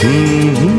Mm-hmm.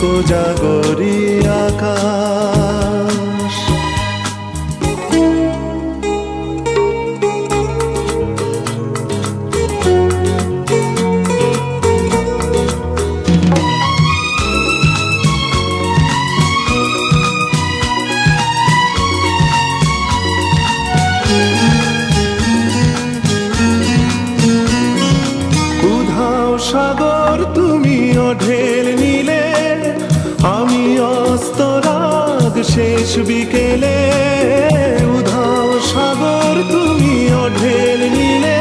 তুমি শেষ বিকেলে উধাও সাগর তুমি ঢেল নিলে।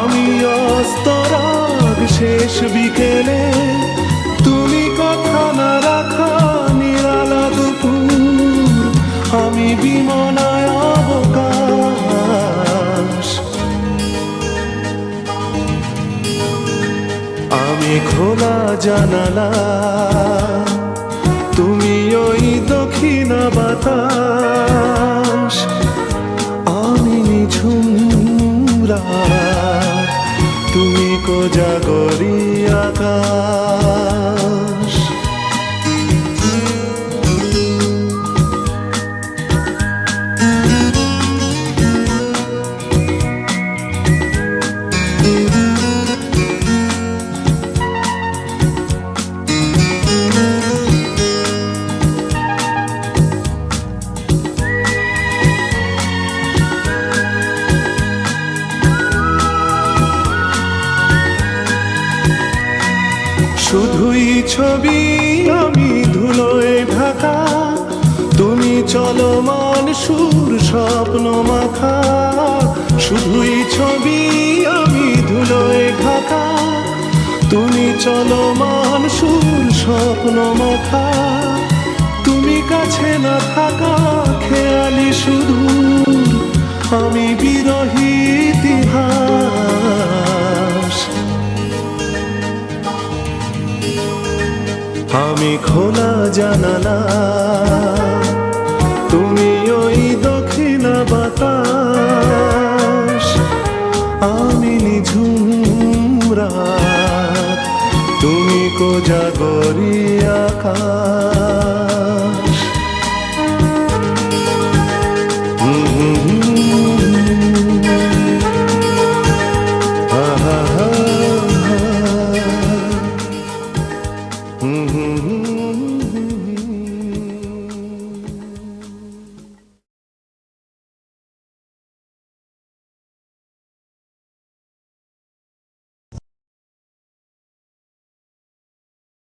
আমি অস্তরাগ শেষ বিকেলে তুমি কথা না রাখা নিরালা দুপুর। আমি বিমনায় অবকাশ। আমি খোলা জানালা। দক্ষিণ বাতাস আমি নিঝুম তুমি কোজাগরি আকাশ। শুধুই ছবি, আমি ধুলোয় ঢাকা। তুমি চলমান সুর স্বপ্ন মাখা। শুধুই ছবি, আমি ধুলোয় ঢাকা। তুমি চলমান সুর স্বপ্ন মাখা। তুমি কাছে না থাকা, খেয়ালি শুধু। আমি বিরহী ইতিহাস। আমি খোলা জানালা। তুমি ওই দক্ষিণ বাতাস। আমি নিঝুম রাত। তুমি কোজাগরি